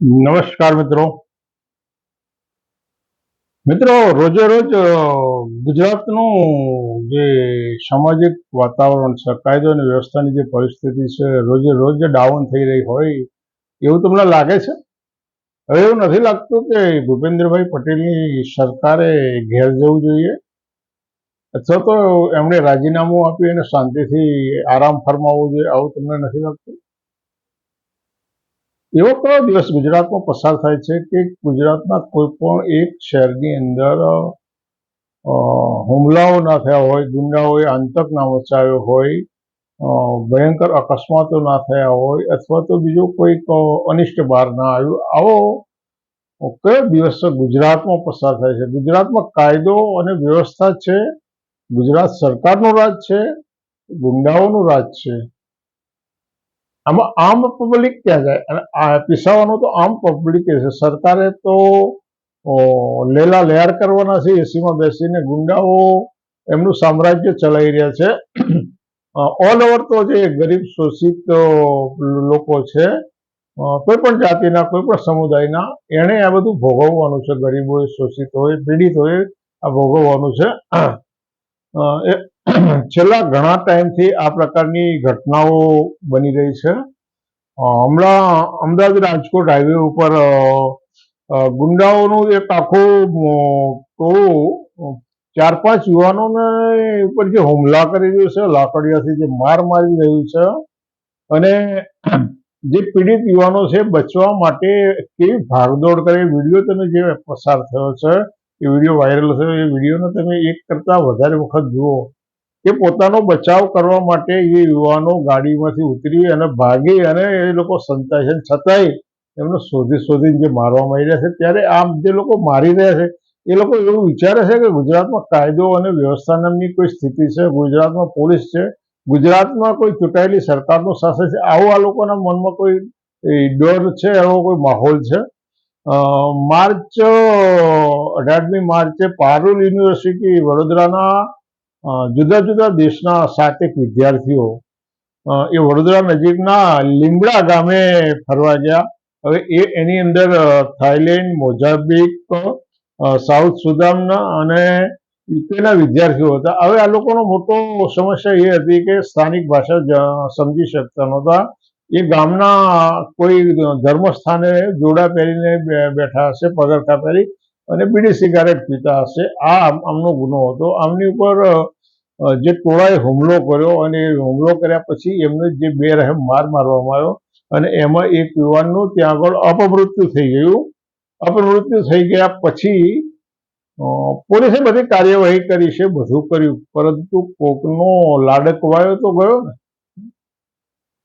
નમસ્કાર મિત્રો. મિત્રો રોજે રોજ ગુજરાતનું જે સામાજિક વાતાવરણ છે કાયદો અને વ્યવસ્થાની જે પરિસ્થિતિ છે રોજે રોજ ડાઉન થઈ રહી હોય, એવું તમને લાગે છે? હવે એવું નથી લાગતું કે ભૂપેન્દ્રભાઈ પટેલની સરકારે ઘેર જવું જોઈએ, અથવા તો એમણે રાજીનામું આપી અને શાંતિથી આરામ ફરમાવવું જોઈએ, આવું તમને નથી લાગતું? એવો કયો દિવસ ગુજરાતમાં પસાર થાય છે કે ગુજરાતના કોઈ પણ એક શહેરની અંદર હુમલાઓ ના થયા હોય, ગુંડાઓએ આંતક ના મચાવ્યો હોય ભયંકર અકસ્માતો ના થયા હોય અથવા તો બીજો કોઈક અનિષ્ટ બહાર ના આવ્યું, આવો કયો દિવસ ગુજરાતમાં પસાર થાય છે? ગુજરાતમાં કાયદો અને વ્યવસ્થા છે, ગુજરાત સરકારનું રાજ છે, ગુંડાઓનું રાજ છે. આમાં આમ પબ્લિક ક્યાં જાય? અને આ પીસાવાનું તો આમ પબ્લિક છે. સરકારે તો લેલા લેર કરવાના છે. એસીમાં બેસીને ગુંડાઓ એમનું સામ્રાજ્ય ચલાવી રહ્યા છે. ઓલ ઓવર તો જે ગરીબ શોષિત લોકો છે કોઈ પણ જાતિના કોઈ પણ સમુદાયના, એણે આ બધું ભોગવવાનું છે. ગરીબોએ શોષિત હોય, પીડિત હોય, આ ભોગવવાનું છે. છેલ્લા ઘણા ટાઈમથી આ પ્રકારની ઘટનાઓ બની રહી છે. હમણાં અમદાવાદ રાજકોટ હાઈવે ઉપર ગુંડાઓનું એક આખું ટોળું ચાર પાંચ યુવાનોને ઉપર જે હુમલા કરી રહ્યું છે, લાકડીયાથી જે માર મારી રહ્યું છે અને જે પીડિત યુવાનો છે, બચવા માટે કેવી ભાગદોડ કરે વીડિયો તમે જે પસાર થયો છે, એ વીડિયો વાયરલ થયો, એ વિડીયોને તમે એક કરતાં વધારે વખત જુઓ. કે પોતાનો બચાવ કરવા માટે એ યુવાનો ગાડીમાંથી ઉતરી અને ભાગી અને એ લોકો સંતાય છતાંય એમને શોધી શોધીને જે મારવામાં આવી રહ્યા છે, ત્યારે આમ જે લોકો મારી રહ્યા છે, એ લોકો એવું વિચારે છે કે ગુજરાતમાં કાયદો અને વ્યવસ્થા નામની કોઈ સ્થિતિ છે, ગુજરાતમાં પોલીસ છે, ગુજરાતમાં કોઈ ચૂંટાયેલી સરકારનું શાસન છે, આવો આ લોકોના મનમાં કોઈ ડર છે, એવો કોઈ માહોલ છે? માર્ચ, અઢારમી માર્ચે પારુલ યુનિવર્સિટી વડોદરાના જુદા જુદા દેશના સાતેક વિદ્યાર્થીઓ એ વડોદરા નજીકના લીમડા ગામે ફરવા ગયા. હવે એ, એની અંદર થાઈલેન્ડ, મોઝામ્બિક સાઉથ સુદાનના અને યુકેના વિદ્યાર્થીઓ હતા. હવે આ લોકોનો મોટો સમસ્યા એ હતી કે સ્થાનિક ભાષા સમજી શકતા નહોતા. એ ગામના કોઈ ધર્મસ્થાને જોડા પહેરીને બેઠા હશે પગરખા પહેરી. અને બીડી સિગારેટ પીતા હશે. આ આમ- આમનો ગુનો હતો. આમની ઉપર જે ટોળાએ હુમલો કર્યો અને હુમલો કર્યા પછી એમને જે બેરહેમ માર મારવામાં આવ્યો અને એમાં એક યુવાનનું ત્યાં આગળ અપમૃત્યુ થઈ ગયું. અપમૃત્યુ થઈ ગયા પછી પોલીસે બધી કાર્યવાહી કરી છે, બધું કર્યું. પરંતુ કોકનો લાડકવાયો તો ગયો ને.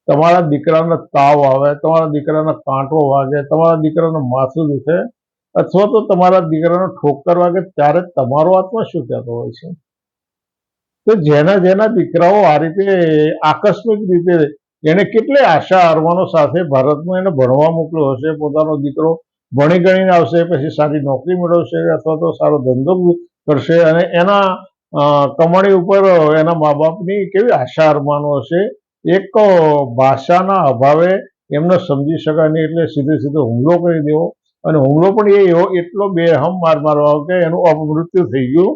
તમારા દીકરાને તાવ આવે, તમારા દીકરાને કાંટો વાગે, તમારા દીકરાનું માથું દુખે અથવા તો તમારા દીકરાને ઠોકર વાગે ત્યારે તમારો આત્મા શું કહેતો હોય છે. તો જેના જેના દીકરાઓ આ રીતે આકસ્મિક રીતે એને કેટલી આશા અરમાનો સાથે ભારતમાં એને ભણવા મોકલ્યો હશે, પોતાનો દીકરો ભણી ગણીને આવશે, પછી સારી નોકરી મેળવશે અથવા તો સારો ધંધો કરશે અને એના કમાણી ઉપર એના મા બાપની કેવી આશા અરમાનો હશે, એક ભાષાના અભાવે એમને સમજી શકાય નહીં એટલે સીધે સીધો હુમલો કરી દેવો. અને હુમલો પણ એ એટલો બેહમ માર મારવા કે એનું અપમૃત્યુ થઈ ગયું.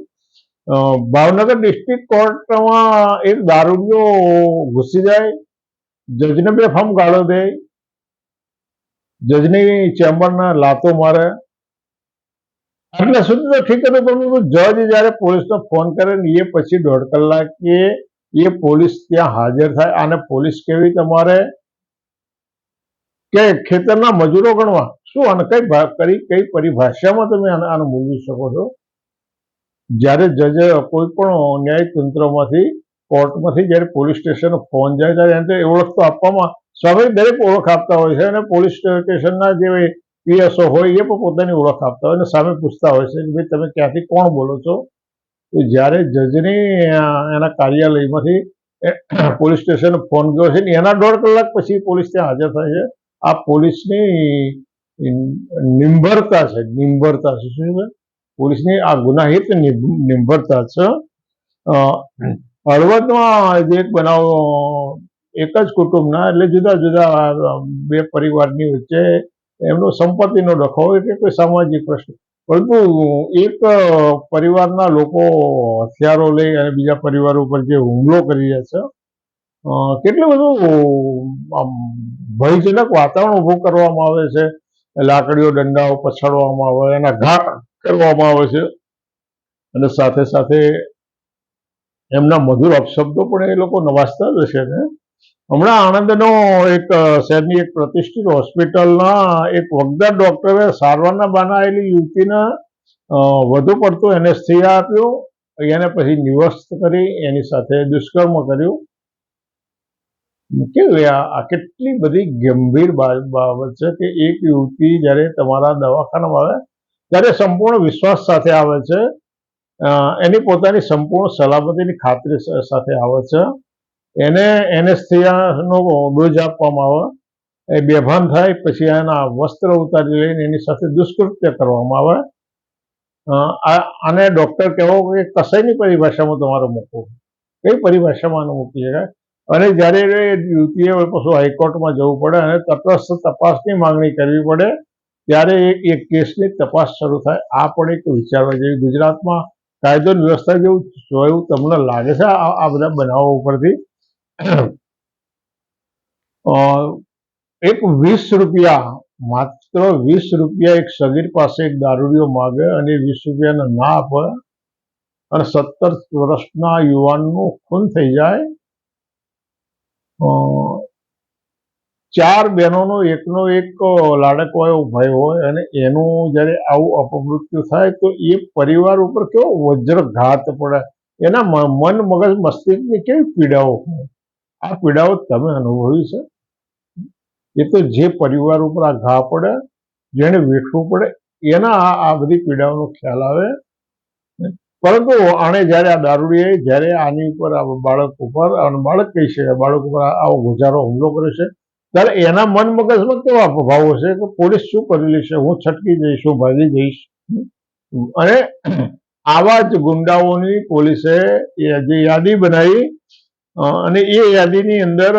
ભાવનગર ડિસ્ટ્રિક્ટ કોર્ટમાં એક દારૂડિયો ઘૂસી જાય, જજને બેફામ ગાળો દે, જજની ચેમ્બરના લાતો મારે. એટલે સુધી તો ઠીક હતું પણ જજ જ્યારે પોલીસનો ફોન કરે ને એ પછી દોઢ કલાકે એ પોલીસ ત્યાં હાજર થાય. અને પોલીસ કેવી તમારે કે ખેતરના મજૂરો ગણવા? શું આને કઈ કરી, કઈ પરિભાષામાં તમે આને મૂલવી શકો છો? જ્યારે જજે કોઈ પણ ન્યાયતંત્રમાંથી કોર્ટમાંથી જ્યારે પોલીસ સ્ટેશન ફોન જાય, ત્યારે એને ઓળખ તો આપવામાં, સ્વાભાવિક દરેક ઓળખ આપતા હોય છે અને પોલીસ સ્ટેશનના જે પીએસઓ હોય, એ પણ પોતાની ઓળખ આપતા હોય અને સામે પૂછતા હોય છે કે ભાઈ તમે ક્યાંથી કોણ બોલો છો? તો જ્યારે જજની એના કાર્યાલયમાંથી પોલીસ સ્ટેશન ફોન ગયો છે ને એના દોઢ કલાક પછી પોલીસ ત્યાં હાજર થાય છે. આ પોલીસની નિર્ભરતા છે નિંભરતા છે શું છે પોલીસની આ ગુનાહિત નિંભરતા છે હળવદમાં જે એક બનાવ એક જ કુટુંબના એટલે જુદા જુદા બે પરિવારની વચ્ચે એમનો સંપત્તિનો ડખો એટલે કોઈ સામાજિક પ્રશ્ન. પરંતુ એક પરિવારના લોકો હથિયારો લઈ અને બીજા પરિવાર ઉપર જે હુમલો કરી રહ્યા છે કેટલું બધું ભયજનક વાતાવરણ ઊભું કરવામાં આવે છે. લાકડીઓ દંડાઓ પછાડવામાં આવે, એના ઘા કરવામાં આવે છે. અને સાથે સાથે એમના મધુર અપશબ્દો પણ એ લોકો નવાજતા જ હશે ને. હમણાં આણંદનો એક શહેરની એક પ્રતિષ્ઠિત હોસ્પિટલના એક વગદાર ડોક્ટરે સારવારના બનાવેલી યુવતીને વધુ પડતું એનેસ્થિયા આપ્યો. એને પછી નિવસ્ત કરી, એની સાથે દુષ્કર્મ કર્યું. કેવું આ કેટલી બધી ગંભીર બાબત છે કે એક યુવતી જ્યારે તમારા દવાખાનામાં આવે, ત્યારે સંપૂર્ણ વિશ્વાસ સાથે આવે છે. એની પોતાની સંપૂર્ણ સલામતીની ખાતરી સાથે આવે છે. એને એનેસ્થિયાનો ડોઝ આપવામાં આવે. એ બેભાન થાય, પછી એના વસ્ત્ર ઉતારી લઈને એની સાથે દુષ્કૃત્ય કરવામાં આવે. આને ડોક્ટર કહેવો કે કસાઈની પરિભાષામાં તમારે મૂકવું? કઈ પરિભાષામાં મૂકી શકાય અને જ્યારે યુવતીએ પછી હાઈકોર્ટમાં જવું પડે અને તટસ્થ તપાસની માંગણી કરવી પડે, ત્યારે એ- કેસની તપાસ શરૂ થાય. આ પણ એક વિચારવા જેવી ગુજરાતમાં કાયદો વ્યવસ્થા જેવું જોયું તમને લાગે છે આ બધા બનાવો ઉપરથી? એક વીસ રૂપિયા, માત્ર વીસ રૂપિયા એક સગીર પાસે એક દારૂડીઓ માગે અને વીસ રૂપિયાને ના આપે અને સત્તર વર્ષના યુવાનનું ખૂન થઈ જાય ચાર બહેનોનો એકનો એક લાડકવાયો ભાઈ હોય અને એનું જ્યારે આવું અપમૃત્યુ થાય તો એ પરિવાર ઉપર કેવો વજ્રઘાત પડે. એના મન, મગજ, મસ્તિષ્કની કેવી પીડાઓ હોય. આ પીડાઓ તમે અનુભવી છે? એ તો જે પરિવાર ઉપર આ ઘા પડે જેને વેઠવું પડે, એના આ બધી પીડાઓનો ખ્યાલ આવે. પરંતુ આણે જ્યારે આ દારૂડીએ, જ્યારે આની ઉપર આ બાળક ઉપર બાળક કહી છે? બાળક ઉપર આવો ગુજારો, હુમલો કર્યો છે. ત્યારે એના મન મગજમાં કેવા ભાવો છે કે પોલીસ શું કરી લેશે હું છટકી જઈશ, હું ભાગી જઈશ. અને આવા જ ગુંડાઓની પોલીસે જે યાદી બનાવી અને એ યાદીની અંદર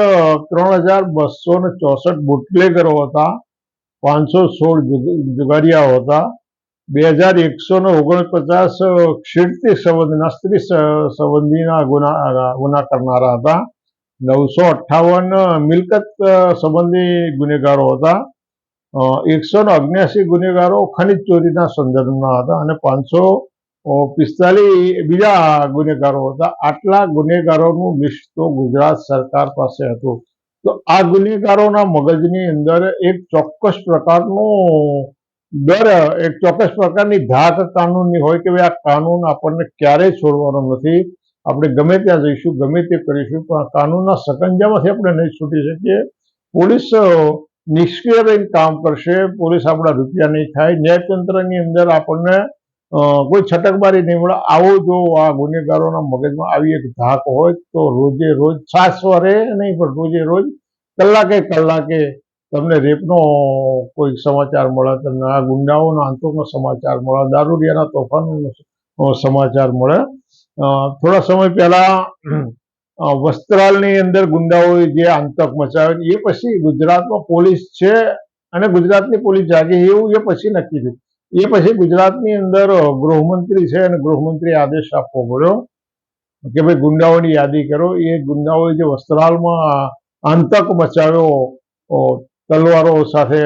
ત્રણ હજાર બસો ને ચોસઠ બુટલેગરો હતા, પાંચસો સોળ જુગારિયાઓ હતા બે હજાર એકસો ને ઓગણપચાસ ક્ષીણતી સંબંધના સ્ત્રી સંબંધીના ગુના કરનારા હતા. નવસો અઠ્ઠાવન મિલકત સંબંધી ગુનેગારો હતા. એકસો ને અગ્યાસી ગુનેગારો ખનિજ ચોરીના સંદર્ભના હતા અને પાંચસો પિસ્તાલીસ બીજા ગુનેગારો હતા. આટલા ગુનેગારોનું લિસ્ટ તો ગુજરાત સરકાર પાસે હતું. તો આ ગુનેગારોના મગજની અંદર એક ચોક્કસ પ્રકારનું ડર એક ચોક્કસ પ્રકારની ધાત કાનૂનની હોય કે આ કાનૂન આપણને ક્યારેય છોડવાનો નથી. આપણે ગમે ત્યાં જઈશું, ગમે તે કરીશું, પણ કાનૂનના સકંજામાંથી આપણે નહીં છૂટી શકીએ. પોલીસ નિષ્ક્રિય રહીને કામ કરશે. પોલીસ આપણા રૂપિયા નહીં થાય. ન્યાયતંત્રની અંદર આપણને કોઈ છટકબારી નહીં મળે. આવો જો આ ગુનેગારોના મગજમાં આવી એક ધાક હોય, તો રોજે રોજ છાસવારે નહીં, પણ રોજે રોજ કલાકે કલાકે તમને રેપનો કોઈ સમાચાર મળે, તમને આ ગુંડાઓના આંતકનો સમાચાર મળે, દારૂડિયાના તોફાનનો સમાચાર મળે. થોડા સમય પહેલા વસ્ત્રાલની અંદર ગુંડાઓએ જે આંતક મચાવ્યો, એ પછી ગુજરાતમાં પોલીસ છે અને ગુજરાતની પોલીસ જાગે એવું એ પછી નક્કી થયું. એ પછી ગુજરાતની અંદર ગૃહમંત્રી છે અને ગૃહમંત્રી આદેશ આપવો પડ્યો કે ભાઈ ગુંડાઓની યાદી કરો. એ ગુંડાઓએ જે વસ્ત્રાલમાં આંતક મચાવ્યો તલવારો સાથે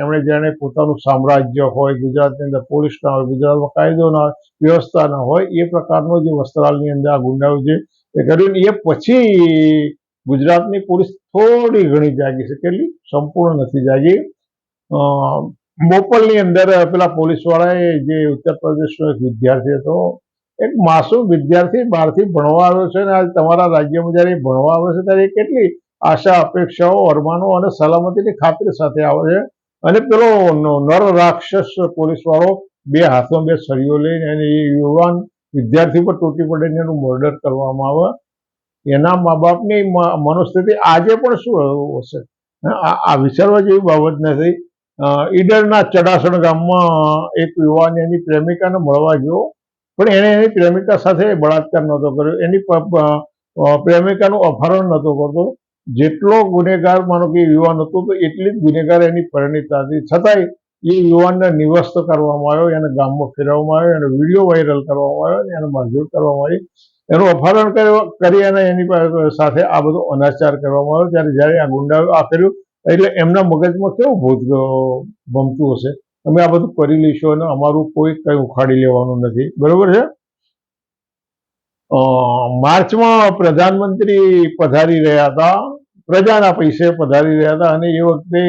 એમણે જેણે પોતાનું સામ્રાજ્ય હોય, ગુજરાતની અંદર પોલીસ ના હોય, ગુજરાતમાં કાયદો ના વ્યવસ્થા ના હોય, એ પ્રકારનો જે વસ્ત્રાલની અંદર આ ગુંડાઓ છે એ કર્યું એ પછી ગુજરાતની પોલીસ થોડી ઘણી જાગી છે, કેટલી? સંપૂર્ણ નથી જાગી. બોપલની અંદર પેલા પોલીસવાળાએ જે ઉત્તર પ્રદેશનો એક વિદ્યાર્થી હતો, એક માસૂમ વિદ્યાર્થી બહારથી ભણવા આવ્યો છે અને આજ તમારા રાજ્યમાં જ્યારે ભણવા આવે છે ત્યારે કેટલી આશા, અપેક્ષાઓ, અરમાનો અને સલામતીની ખાતરી સાથે આવે છે. અને પેલો નર રાક્ષસ પોલીસવાળો બે હાથમાં બે સળીઓ લઈને અને એ યુવાન વિદ્યાર્થી પર તૂટી પડીને એનું મર્ડર કરવામાં આવે. એના મા બાપની મનોસ્થિતિ આજે પણ શું હશે? આ વિચારવા જેવી બાબત નથી. ઈડરના ચડાસણ ગામમાં એક યુવાન એની પ્રેમિકાને મળવા ગયો. પણ એણે એની પ્રેમિકા સાથે બળાત્કાર નહોતો કર્યો. એની પ્રેમિકાનું અપહરણ નહોતો કરતો. જેટલો ગુનેગાર માનો કે યુવાન હતો, તો એટલી જ ગુનેગાર એની પરિણિતા હતી છતાંય એ યુવાનને નિવસ્ત કરવામાં આવ્યો, એને ગામમાં ફેરવવામાં આવ્યો, એને વીડિયો વાયરલ કરવામાં આવ્યો, અને એને મારઝૂડ કરવામાં આવી એનું અપહરણ કરી અને એની સાથે આ બધો અનાચાર કરવામાં આવ્યો. ત્યારે જ્યારે આ ગુંડાઓ આ કર્યું એટલે એમના મગજમાં કેવું ભૂત ભમતું હશે? અમે આ બધું કરી લઈશું અને અમારું કોઈ કંઈ ઉખાડી લેવાનું નથી. બરોબર છે? માર્ચમાં પ્રધાનમંત્રી પધારી રહ્યા હતા, પ્રજાના પૈસે પધારી રહ્યા હતા અને એ વખતે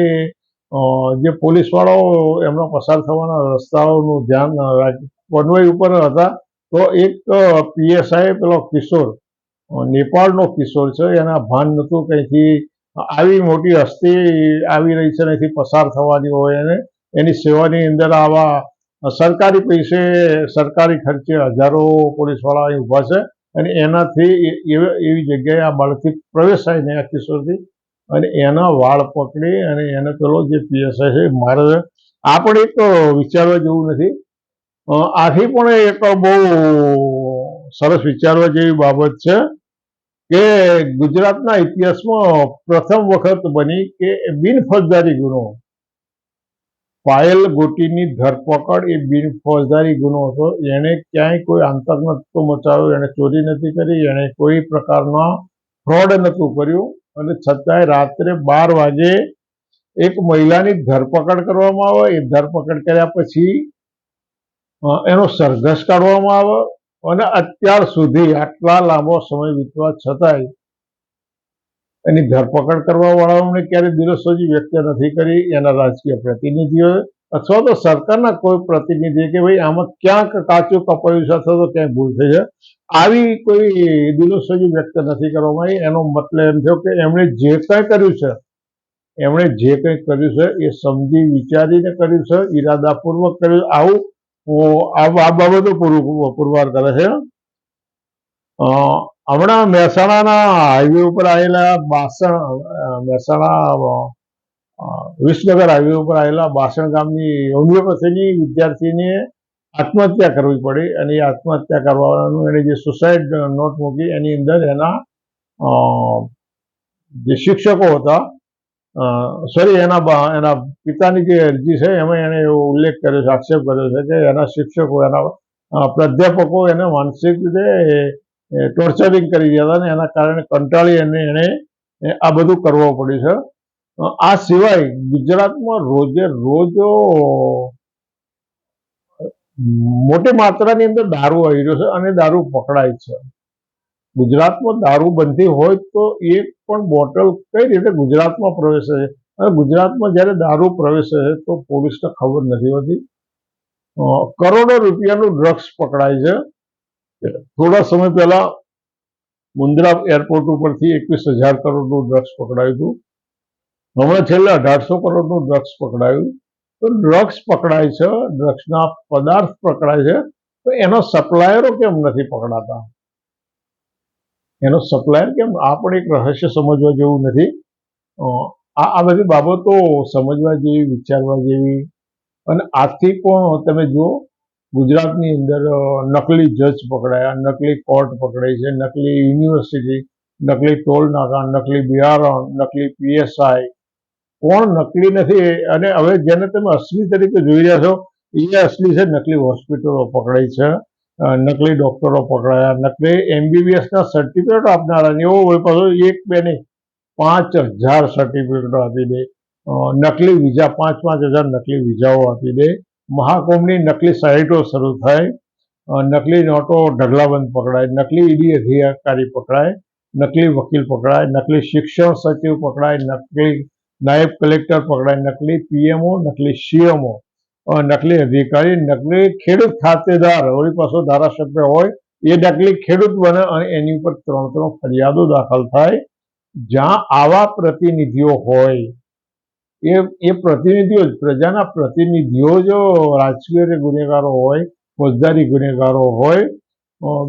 જે પોલીસવાળાઓ એમનો પસાર થવાના રસ્તાઓનું ધ્યાન વનવઈ ઉપર હતા, તો એક પીએસઆઈ પેલો કિશોર નેપાળનો કિશોર છે, એના ભાન નહોતું કંઈથી, આવી મોટી હસ્તી આવી રહી છે ને પસાર થવાની હોય એને, એની સેવાની અંદર આવા સરકારી પૈસે સરકારી ખર્ચે હજારો પોલીસવાળા અહીં ઊભા છે અને એનાથી એવી જગ્યાએ આ બાળકથી પ્રવેશાય નહીં આ કિશોરથી અને એના વાળ પકડી અને એને પેલો જે પીએસઆઈ છે મારે આપણે એક વિચારવા જેવું નથી. આથી પણ એક બહુ સરસ વિચારવા જેવી બાબત છે કે ગુજરાતના ઇતિહાસમાં પ્રથમ વખત બની કે બિન ફોજદારી ગુનો પાયલ ગોટીની ધરપકડ એ બિનફોજદારી ગુનો હતો. એણે ક્યાંય કોઈ આતંક નહોતો મચાવ્યો. એણે ચોરી નથી કરી. એણે કોઈ પ્રકારના ફ્રોડ નહોતું કર્યું. અને છતાંય રાત્રે બાર વાગે એક મહિલાની ધરપકડ કરવામાં આવે. એ ધરપકડ કર્યા પછી એનો સરઘસ કાઢવામાં આવે. અને અત્યાર સુધી આટલા લાંબો સમય વીતવા છતાંય એની ધરપકડ કરવા વાળાઓને ક્યારેય દિલસોજી વ્યક્ત નથી કરી, એના રાજકીય પ્રતિનિધિઓએ, અથવા તો સરકારના કોઈ પ્રતિનિધિ કે ભાઈ આમાં ક્યાંક કાચું કપાયું છે અથવા તો ક્યાંય ભૂલ થઈ છે, આવી કોઈ દિલસોજી વ્યક્ત નથી કરવામાં આવી. એનો મતલબ એમ થયો કે એમણે જે કંઈ કર્યું છે, એમણે જે કંઈ કર્યું છે એ સમજી વિચારીને કર્યું છે, ઈરાદાપૂર્વક કર્યું. આવું આ બાબતો પૂરું પુરવાર કરે છે. હમણાં મહેસાણાના હાઈવે ઉપર આવેલા બાસણ મહેસાણા વિસનગર હાઈવે ઉપર આવેલા બાસણ ગામની હોમિયોપેથીની વિદ્યાર્થીને આત્મહત્યા કરવી પડી. અને એ આત્મહત્યા કરવાનું એને જે સુસાઇડ નોટ મૂકી, એની અંદર એના જે શિક્ષકો હતા સોરી એના એના પિતાની જે અરજી છે, એમાં એને એવો ઉલ્લેખ કર્યો છે, આક્ષેપ કર્યો છે કે એના શિક્ષકો, એના પ્રાધ્યાપકો એને માનસિક રીતે ટોર્ચરિંગ કરી રહ્યા હતા ને એના કારણે કંટાળી અને એણે આ બધું કરવું પડ્યું છે. આ સિવાય ગુજરાતમાં રોજે રોજ મોટી માત્રાની અંદર દારૂ આવી રહ્યો છે અને દારૂ પકડાય છે. ગુજરાતમાં દારૂ બંધી હોય તો એક પણ બોટલ કઈ રીતે ગુજરાતમાં પ્રવેશે છે? અને ગુજરાતમાં જ્યારે દારૂ પ્રવેશે છે તો પોલીસને ખબર નથી હોતી. કરોડો રૂપિયાનું ડ્રગ્સ પકડાય છે. થોડા સમય પહેલા મુન્દ્રા એરપોર્ટ ઉપરથી એકવીસ હજાર કરોડનું ડ્રગ્સ પકડાયું હતું. હમણાં છેલ્લા અઢારસો કરોડનું ડ્રગ્સ પકડાયું. તો ડ્રગ્સ પકડાય છે, ડ્રગ્સના પદાર્થ પકડાય છે, તો એનો સપ્લાયરો કેમ નથી પકડાતા? એનો સપ્લાયર કેમ? આ પણ એક રહસ્ય સમજવા જેવું નથી. આ આ બધી બાબતો સમજવા જેવી, વિચારવા જેવી, અને આથી પણ તમે જુઓ ગુજરાતની અંદર નકલી જજ પકડાયા, નકલી કોર્ટ પકડાઈ છે, નકલી યુનિવર્સિટી, નકલી ટોલ નાકા નકલી બિયારણ, નકલી પીએસઆઈ. કોણ નકલી નથી અને હવે જેને તમે અસલી તરીકે જોઈ રહ્યા છો, એ અસલી છે, નકલી હોસ્પિટલો પકડાઈ છે નકલી ડોક્ટરો પકડાયા, નકલી એમબીબીએસના સર્ટિફિકેટ આપનારા ને એવો હોય પાછો એક, બે નહીં, પાંચ હજાર સર્ટિફિકેટો આપી દે નકલી વિઝા, પાંચ પાંચ હજાર નકલી વિઝાઓ આપી દે. મહાકુંભની નકલી સાઇટો શરૂ થાય નકલી નોટો ઢગલાબંધ પકડાય, નકલી ઈડી અધિકારી પકડાય, નકલી વકીલ પકડાય, નકલી શિક્ષણ સચિવ પકડાય, નકલી નાયબ કલેક્ટર પકડાય, નકલી પીએમઓ, નકલી સીએમઓ નકલી અધિકારી, નકલી ખેડૂત ખાતેદાર વળી પાછો ધારાસભ્ય હોય, એ નકલી ખેડૂત બને અને એની ઉપર ત્રણ ત્રણ ફરિયાદો દાખલ થાય, જ્યાં આવા પ્રતિનિધિઓ હોય એ એ પ્રતિનિધિઓ જ, પ્રજાના પ્રતિનિધિઓ જો રાજકીય ગુનેગારો હોય, ફોજદારી ગુનેગારો હોય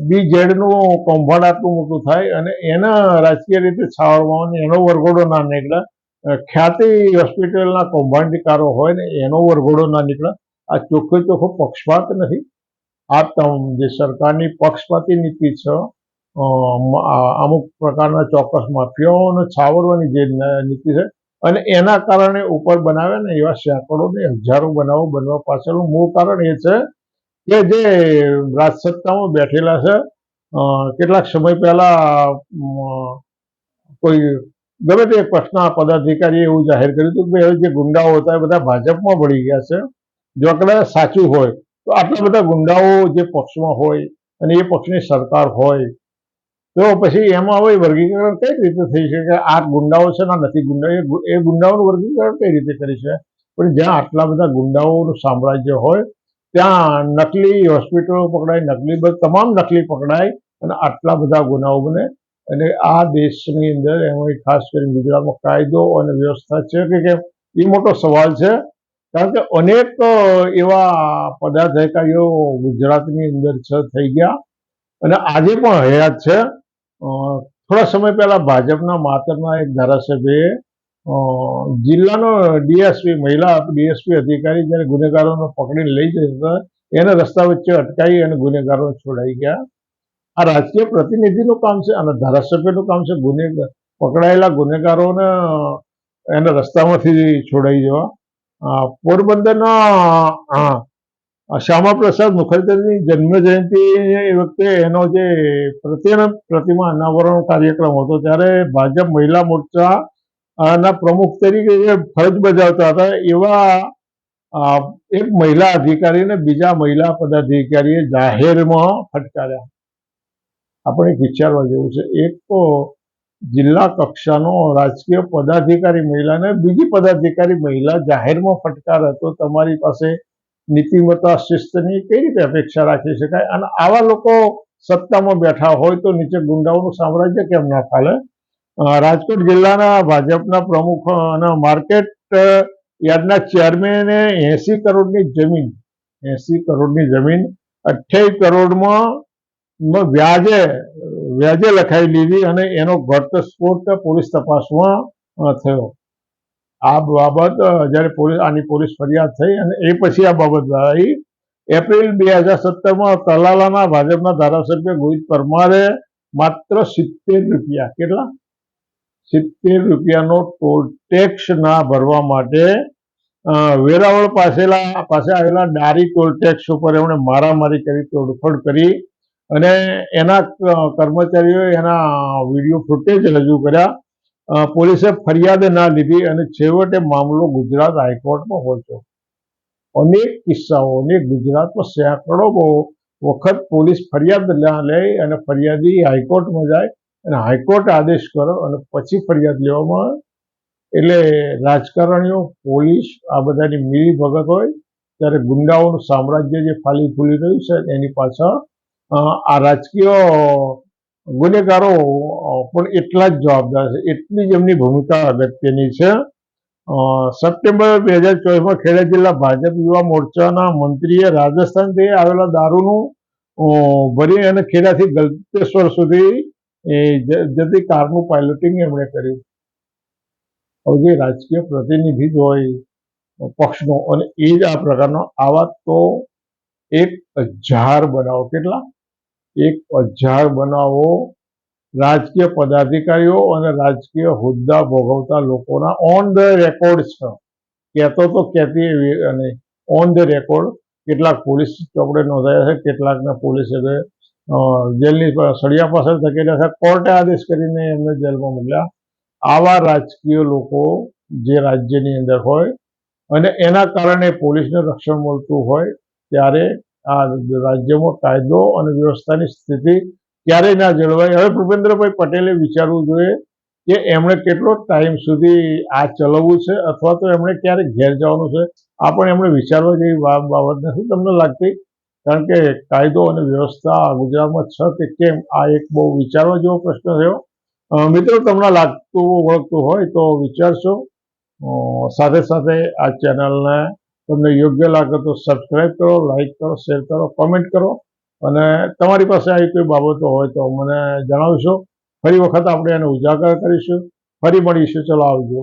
બીજેડનું કૌભાંડ આટલું મોટું થાય અને એના રાજકીય રીતે છાવવામાં આવે એનો વરઘોડો ના નીકળે. ખ્યાતિ હોસ્પિટલના કૌભાંડકારો હોય ને એનો વરઘોડો ના નીકળે. આ ચોખ્ખો ચોખ્ખો પક્ષપાત નથી. આ તમ, જે સરકારની પક્ષપાતી નીતિ છે અમુક પ્રકારના ચોક્કસ માફિયાઓને છાવરવાની જે નીતિ છે અને એના કારણે ઉપર બનાવે ને એવા સેંકડો ને હજારો બનાવો બનવા પાછળનું મૂળ કારણ એ છે કે જે રાજસત્તામાં બેઠેલા છે. કેટલાક સમય પહેલા કોઈ ગમે તે પક્ષના પદાધિકારીએ એવું જાહેર કર્યું હતું કે જે ગુંડાઓ હતા એ બધા ભાજપમાં ભળી ગયા છે. જો કદાચ સાચું હોય, તો આટલા બધા ગુંડાઓ જે પક્ષમાં હોય અને એ પક્ષની સરકાર હોય તો પછી એમાં હવે વર્ગીકરણ કઈ રીતે થઈ શકે? આ ગુંડાઓ છે ના નથી ગુંડાઓ, એ ગુંડાઓનું વર્ગીકરણ કઈ રીતે કરી છે પણ જ્યાં આટલા બધા ગુંડાઓનું સામ્રાજ્ય હોય, ત્યાં નકલી હોસ્પિટલો પકડાય, નકલી તમામ નકલી પકડાય અને આટલા બધા ગુનાઓ બને અને આ દેશની અંદર એમાં ખાસ કરીને ગુજરાતમાં કાયદો અને વ્યવસ્થા છે કે કેમ? એ મોટો સવાલ છે. કારણ કે અનેક એવા પદાધિકારીઓ ગુજરાતની અંદર છે, થઈ ગયા. અને આજે પણ હયાત છે. થોડા સમય પહેલા ભાજપના માતરના એક ધારાસભ્યએ જિલ્લાનો ડીએસપી, મહિલા ડીએસપી અધિકારી જ્યારે ગુનેગારોને પકડીને લઈ જતા એને રસ્તા વચ્ચે અટકાવી અને ગુનેગારો છોડાઈ ગયા. આ રાજકીય પ્રતિનિધિનું કામ છે અને ધારાસભ્યનું કામ છે ગુને, પકડાયેલા ગુનેગારોને, એને રસ્તામાંથી છોડાઈ જવા. પોરબંદરના શ્યામાપ્રસાદ મુખર્જીની જન્મ જયંતિ વખતે એનો જે પ્રતિમા પ્રતિમા અનાવરણ કાર્યક્રમ હતો, ત્યારે ભાજપ મહિલા મોરચા ના પ્રમુખ તરીકે જે ફરજ બજાવતા હતા. એવા એક મહિલા અધિકારીને બીજા મહિલા પદાધિકારીએ જાહેરમાં ફટકાર્યા. આપણે વિચારવા જેવું છે. એક તો જિલ્લા કક્ષાનો રાજકીય પદાધિકારી મહિલાને બીજી પદાધિકારી મહિલા જાહેરમાં ફટકાર હતો તમારી પાસે નીતિમત્તા શિસ્તની કઈ રીતે અપેક્ષા રાખી શકાય? અને આવા લોકો સત્તામાં બેઠા હોય તો નીચે ગુંડાઓનું સામ્રાજ્ય કેમ ના ચાલે? રાજકોટ જિલ્લાના ભાજપના પ્રમુખ અને માર્કેટ યાર્ડના ચેરમેને એસી કરોડની જમીન, એસી કરોડની જમીન, અઠ્યાવીસ કરોડમાં વ્યાજે વ્યાજે લખાઈ લીધી અને એનો ઘટસ્ફોટ પોલીસ તપાસમાં થયો. આ બાબત જ્યારે પોલીસ આની પોલીસ ફરિયાદ થઈ અને એ પછી આ બાબત આવી એપ્રિલ બે હજાર સત્તરમાં તલાલાના ભાજપના ધારાસભ્ય ગોહિત પરમારે માત્ર સિત્તેર રૂપિયા, કેટલા? સિત્તેર રૂપિયાનો ટોલ ટેક્સ ના ભરવા માટે વેરાવળ પાસેલા પાસે આવેલા ડારી ટોલ ટેક્સ ઉપર એમણે મારામારી કરી, તોડફોડ કરી અને એના કર્મચારીઓએ એના વીડિયો ફૂટેજ રજૂ કર્યા. પોલીસે ફરિયાદ ના લીધી અને છેવટે મામલો ગુજરાત હાઈકોર્ટમાં પહોંચ્યો. અનેક કિસ્સાઓ અનેક ગુજરાતમાં સેંકડો વખત પોલીસ ફરિયાદ ના લે અને ફરિયાદી હાઈકોર્ટમાં જાય અને હાઈકોર્ટ આદેશ કરો અને પછી ફરિયાદ લેવામાં એટલે રાજકારણીઓ, પોલીસ આ બધાની મિલી ભગત હોય ત્યારે ગુંડાઓનું સામ્રાજ્ય જે ફાલી ફૂલી રહ્યું છે એની પાછળ આ રાજકીય ગુનેગારો પણ એટલા જ જવાબદાર છે. એટલી જ એમની ભૂમિકા અગત્યની છે. સપ્ટેમ્બર બે હજાર ચોવીસમાં ખેડા જિલ્લા ભાજપ યુવા મોરચાના મંત્રીએ રાજસ્થાનથી આવેલા દારૂનું ભરી અને ખેડાથી ગલતેશ્વર સુધી જતી કારનું પાયલોટિંગ એમણે કર્યું. હવે જે રાજકીય પ્રતિનિધિ જ હોય પક્ષનો, અને એ જ આ પ્રકારનો આવા તો એક હજાર બનાવો. કેટલા? એક હજાર બનાવો, રાજકીય પદાધિકારીઓ અને રાજકીય હોદ્દા ભોગવતા લોકોના ઓન ધ રેકોર્ડ છે. કહેતો તો કહેતી અને ઓન ધ રેકોર્ડ કેટલાક પોલીસ ચોપડે નોંધાયા છે, કેટલાકને પોલીસે જેલની સળિયા પાછળ ધકેલ્યા છે, કોર્ટે આદેશ કરીને એમને જેલમાં મોકલ્યા. આવા રાજકીય લોકો જે રાજ્યની અંદર હોય અને એના કારણે પોલીસને રક્ષણ મળતું હોય, ત્યારે આ રાજ્યમાં કાયદો અને વ્યવસ્થાની સ્થિતિ ક્યારેય ના જળવાય. હવે ભૂપેન્દ્રભાઈ પટેલે વિચારવું જોઈએ કે એમણે કેટલો ટાઈમ સુધી આ ચલાવવું છે અથવા તો એમણે ક્યારે ઘેર જવાનું છે. આ પણ એમણે વિચારવા જેવી બાબત નથી તમને લાગતી? કારણ કે કાયદો અને વ્યવસ્થા ગુજરાતમાં છે કે કેમ? આ એક બહુ વિચારવા જેવો પ્રશ્ન થયો. મિત્રો, તમને લાગતું, ઓળખતું હોય તો વિચારશો. સાથે સાથે આ ચેનલને તમને યોગ્ય લાગે તો સબસ્ક્રાઈબ કરો લાઇક કરો શેર કરો કોમેન્ટ કરો. અને તમારી પાસે આવી કોઈ બાબતો હોય તો મને જણાવશો. ફરી વખત આપણે એને ઉજાગર કરીશું. ફરી મળીશું. ચલો આવજો.